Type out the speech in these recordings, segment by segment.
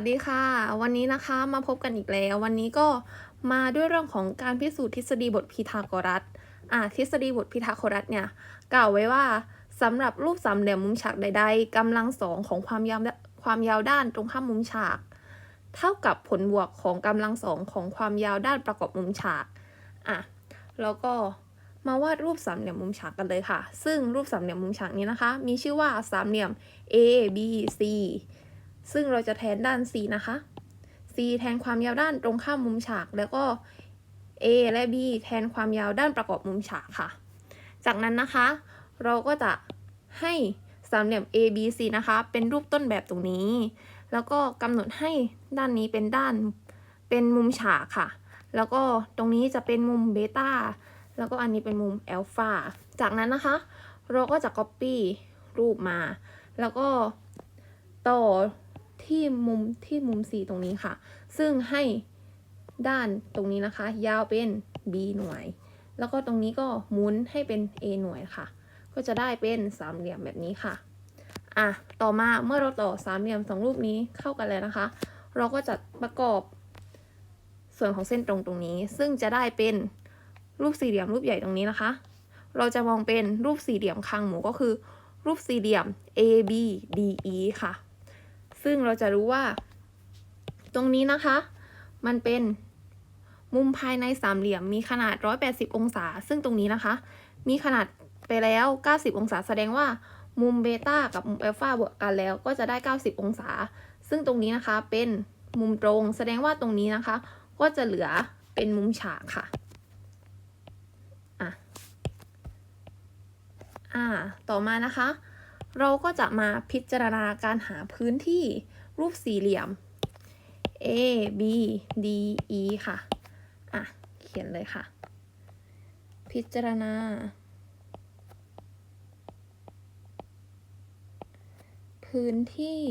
วัสดีค่ะ วันนี้นะคะมาพบกันอีกแล้ว วันนี้ก็มาด้วยเรื่องของการพิสูจน์ทฤษฎีบทพีทาโกรัสอ่าทฤษฎีบทพีทาโกรัสเนี่ยกล่าวไว้ว่าสำหรับรูปสามเหลี่ยมมุมฉากใด ๆกำลังสองของความยาวความยาวด้านตรงข้ามมุมฉาก เท่ากับผลบวกของกำลังสองของความยาวด้านประกอบมุมฉากอะแล้วก็มาวาดรูปสามเหลี่ยมมุมฉากกันเลยค่ะ ซึ่งรูปสามเหลี่ยมมุมฉากนี้นะคะ มีชื่อว่าสามเหลี่ยม A B C ซึ่งเราจะแทนด้าน C นะคะ C แทนความยาวด้านตรงข้ามมุมฉาก แล้วก็ A และ B แทนความยาวด้านประกอบมุมฉากค่ะ จากนั้นนะคะ เราก็จะให้สามเหลี่ยม A B C นะคะ เป็นรูปต้นแบบตรงนี้ แล้วก็กำหนดให้ด้านนี้เป็นด้านเป็นมุมฉากค่ะ แล้วก็ตรงนี้จะเป็นมุมเบต้า แล้วก็อันนี้เป็นมุมแอลฟาจากนั้นนะคะ เราก็จะ copy รูปมา แล้วก็ต่อ ที่มุมที่มุม C ตรงนี้ค่ะ ซึ่งให้ด้านตรงนี้นะคะ ยาวเป็น B หน่วย แล้วก็ตรงนี้ก็หมุนให้เป็น A หน่วยค่ะ ก็จะได้เป็นสามเหลี่ยมแบบนี้ค่ะอะต่อมาเมื่อเราต่อสามเหลี่ยมสองรูปนี้เข้ากันแล้วนะคะ เราก็จะประกอบส่วนของเส้นตรงตรงนี้ ซึ่งจะได้เป็นรูปสี่เหลี่ยมรูปใหญ่ตรงนี้นะคะ เราจะมองเป็นรูปสี่เหลี่ยมคางหมูก็คือ รูปสี่เหลี่ยม A B D E ค่ะ ซึ่งเราจะรู้ว่า ตรงนี้นะคะ มันเป็นมุมภายในสามเหลี่ยมมีขนาด 180 องศา ซึ่งตรงนี้นะคะ มีขนาดไปแล้ว 90 องศา แสดงว่ามุมเบต้ากับมุมอัลฟาบวกกันแล้วก็จะได้ 90 องศา ซึ่งตรงนี้นะคะเป็นมุมตรง แสดงว่าตรงนี้นะคะ ก็จะเหลือเป็นมุมฉากค่ะอะอ่า ต่อมานะคะ เราก็จะมาพิจารณาการหาพื้นที่รูปสี่เหลี่ยม A B D E ค่ะ อะ เขียนเลยค่ะ พิจารณา พื้นที่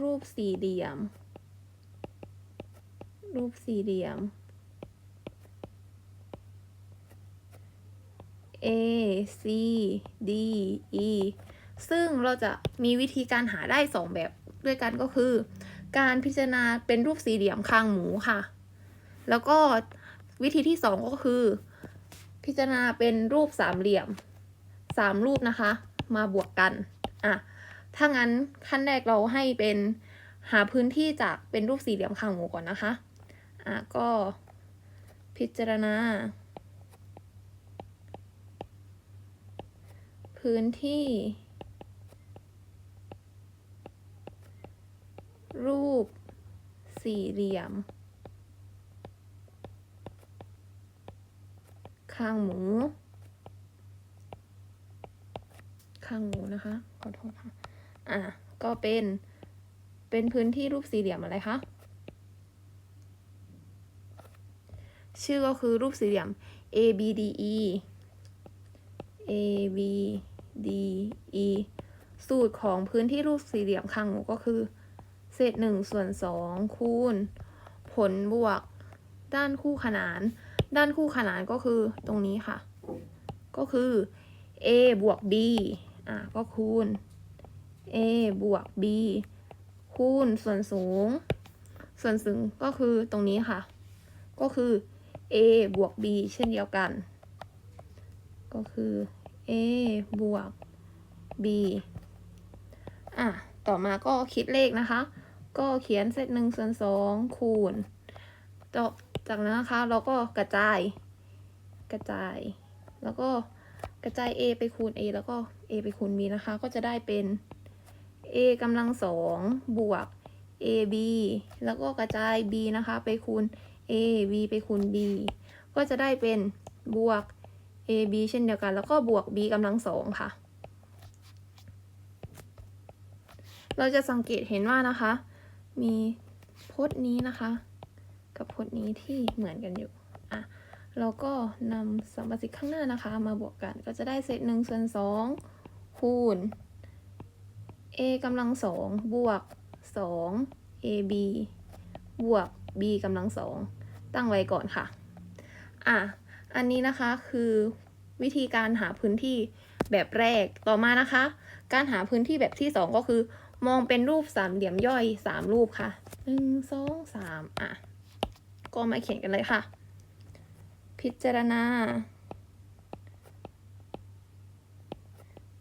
รูปสี่เหลี่ยม รูปสี่เหลี่ยม A C D E ซึ่งเราจะมีวิธีการหาได้ 2 แบบด้วยกันก็คือ การพิจารณาเป็นรูปสี่เหลี่ยมคางหมูค่ะ แล้วก็วิธีที่ 2 ก็คือ พิจารณาเป็นรูปสามเหลี่ยม3รูปนะคะ มาบวกกันอะถ้างั้นขั้นแรกเราให้เป็นหาพื้นที่จากเป็นรูปสี่เหลี่ยมคางหมูก่อนนะคะอะก็พิจารณา พื้นที่ รูป สี่เหลี่ยม ข้างหมู ข้างหมูนะคะ ขอโทษค่ะ อะ ก็เป็น เป็นพื้นที่รูปสี่เหลี่ยมอะไรคะ ชื่อก็คือรูปสี่เหลี่ยม A B D E A B D E สูตรของพื้นที่รูปสี่เหลี่ยมคางหมูก็คือ เศษหนึ่งส่วนสองคูณ ผลบวก ด้านคู่ขนาน ด้านคู่ขนานก็คือตรงนี้ค่ะ ก็คือ a บวก b อะก็คูณ a บวก b คูณส่วนสูง ส่วนสูงก็คือตรงนี้ค่ะ ก็คือ a บวก b เช่นเดียวกัน ก็คือ a บวก b อะ ต่อมาก็คิดเลขนะคะ ก็เขียนเศษหนึ่งส่วนสองคูณต่อจากนั้นนะคะ เราก็กระจาย กระจาย แล้วก็กระจาย a ไปคูณ a แล้วก็ a ไปคูณ b นะคะ ก็จะได้เป็น a กำลังสองบวก ab แล้วก็กระจาย b นะคะ ไปคูณ a b ไปคูณ b ก็จะได้เป็นบวก ab เช่นเดียวกัน แล้วก็บวก b กำลังสองค่ะ เราจะสังเกตเห็นว่านะคะ มีพจน์นี้นะคะ กับพจน์นี้ที่เหมือนกันอยู่อะเราก็นำสัมบัติทธิ์ข้างหน้านะคะ มาบวกกันก็จะได้เศษหนึ่งส่วนสองคูณ a กำลังสองบวกสอง ab บวก b กำลังสองตั้งไว้ก่อนค่ะ อะ อันนี้นะคะคือวิธีการหาพื้นที่แบบแรกต่อมานะคะ การหาพื้นที่แบบที่สองก็คือ มองเป็นรูปสามเหลี่ยมย่อยสามรูปค่ะหนึ่งสองสามอะ ก็มาเขียนกันเลยค่ะ พิจารณา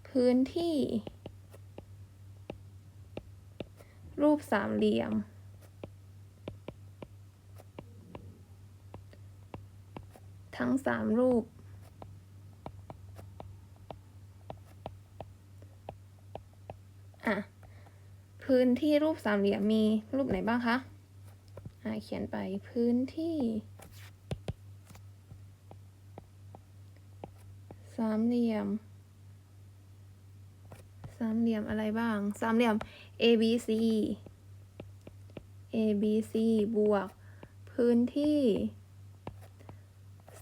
พื้นที่ รูปสามเหลี่ยม ทั้งสามรูป อะ พื้นที่รูปสามเหลี่ยมมีรูปไหนบ้างคะ อะ เขียนไปพื้นที่ สามเหลี่ยม สามเหลี่ยมอะไรบ้าง สามเหลี่ยม A B C A B C บวก พื้นที่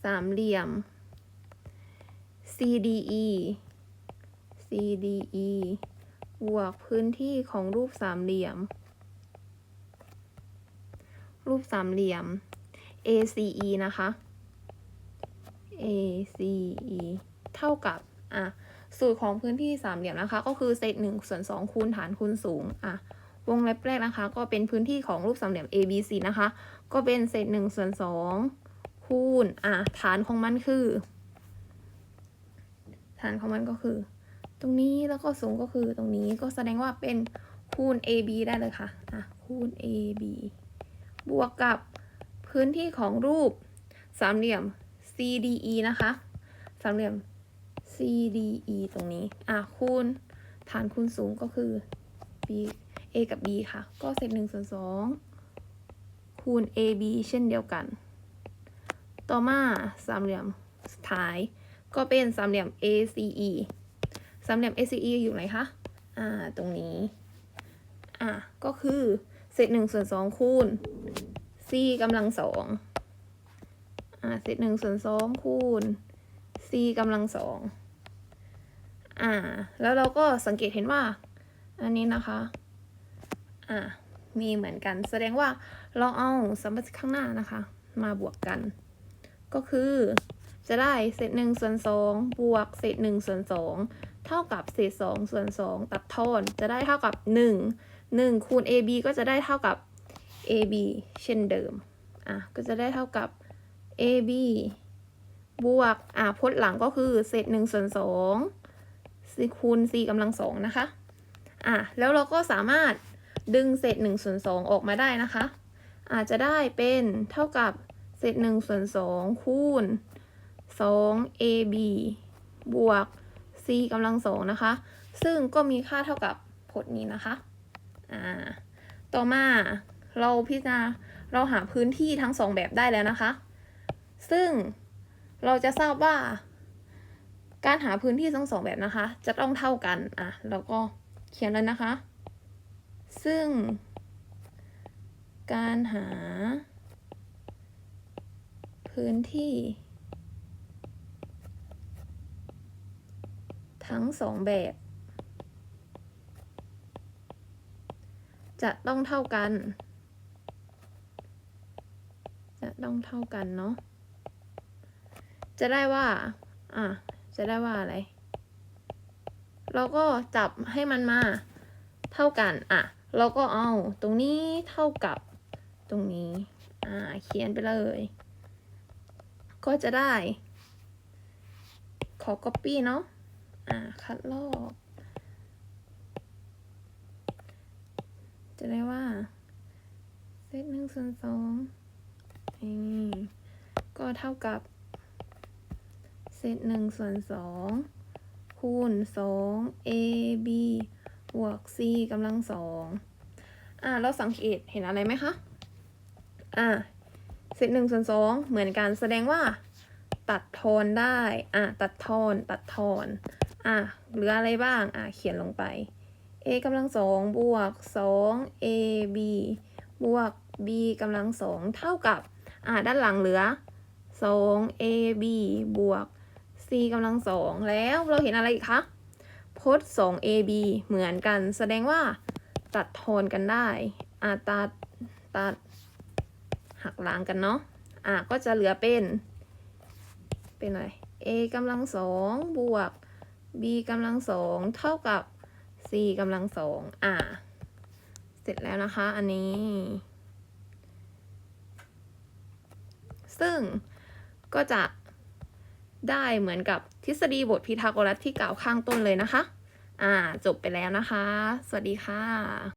สามเหลี่ยม C D E C D E บวกพื้นที่ของรูปสามเหลี่ยม รูปสามเหลี่ยม A C E นะคะ A C E เท่ากับ อะ สูตรของพื้นที่สามเหลี่ยมนะคะ ก็คือเศษหนึ่งส่วนสองคูณฐานคูณสูง อะ วงเล็บแรกนะคะ ก็เป็นพื้นที่ของรูปสามเหลี่ยม A B C นะคะ ก็เป็นเศษหนึ่งส่วนสอง คูณอะฐานของมันคือ ฐานของมันก็คือ ตรงนี้แล้วก็สูงก็คือตรงนี้ก็แสดงว่าเป็นคูณ AB ได้เลยค่ะอะคูณ AB บวกกับพื้นที่ของรูปสามเหลี่ยม CDE นะคะสามเหลี่ยม CDE ตรงนี้อะคูณฐานคูณสูงก็คือ B A กับ B ค่ะ ก็เศษหนึ่งส่วนสองคูณ AB เช่นเดียวกัน ต่อมาสามเหลี่ยมสุดท้าย ก็เป็นสามเหลี่ยม ACE สามเหลี่ยม ACE อยู่ไหนคะ อ่า ตรงนี้ อะก็คือเศษหนึ่งส่วนสองคูณ c กำลังสอง อ่า เศษหนึ่งส่วนสองคูณ c กำลังสอง อ่า แล้วเราก็สังเกตเห็นว่า อันนี้นะคะ อ่า มีเหมือนกัน แสดงว่าเราเอาสมบัติข้างหน้านะคะ มาบวกกัน ก็คือ จะได้เศษหนึ่งส่วนสองบวกเศษหนึ่งส่วนสองเท่ากับเศษสองส่วนสองตัดทอนจะได้เท่ากับหนึ่งหนึ่งคูณ ab ก็จะได้เท่ากับ ab เช่นเดิมอะก็จะได้เท่ากับ ab บวกอะพจน์หลังก็คือเศษหนึ่งส่วนสองคูณ c กำลังสองนะคะอะแล้วเราก็สามารถดึงเศษหนึ่งส่วนสองออกมาได้นะคะ อาจจะได้เป็นเท่ากับ เศษหนึ่งส่วนสองคูณสอง ab บวก c กำลังสองนะคะ ซึ่งก็มีค่าเท่ากับพจน์นี้นะคะ อ่า ต่อมาเราพิจารณาเราหาพื้นที่ทั้งสองแบบได้แล้วนะคะ ซึ่งเราจะทราบว่า การหาพื้นที่ทั้งสองแบบนะคะ จะต้องเท่ากัน อะแล้วก็เขียนเลยนะคะ ซึ่ง การหา พื้นที่ ทั้งสองแบบ จะต้องเท่ากัน จะต้องเท่ากันเนาะ จะได้ว่า อะ จะได้ว่าอะไร เราก็จับให้มันมาเท่ากัน อะ เราก็เอาตรงนี้เท่ากับตรงนี้ อ่า เขียนไปเลย ก็จะได้ ขอ copy เนาะ อ่า คัดลอก จะได้ว่าเซตหนึ่งส่วนสองนี่ก็เท่ากับเศษหนึ่งส่วนสองคูณสอง ab บวก c กำลังสองอ่า เราสังเกตเห็นอะไรไหมคะ อ่า เศษหนึ่งส่วนสองเหมือนกันแสดงว่า ตัดทอนได้อ่าตัดทอนตัดทอนอ่าเหลืออะไรบ้างอ่าเขียนลงไป a กำลังสองบวกสอง ab บวก b กำลังสองเท่ากับอ่าด้านหลังเหลือสอง ab บวก c กำลังสองแล้วเราเห็นอะไรอีกคะพจน์สอง ab เหมือนกัน แสดงว่าตัดทอนกันได้อ่าตัดตัด หักล้างกันเนาะ อ่าก็จะเหลือเป็น เป็นอะไร a กำลังสองบวก b กำลังสองเท่ากับ c กำลังสองอ่าเสร็จแล้วนะคะ อันนี้ ซึ่งก็จะได้เหมือนกับทฤษฎีบทพีทาโกรัสที่กล่าวข้างต้นเลยนะคะ อ่า จบไปแล้วนะคะ สวัสดีค่ะ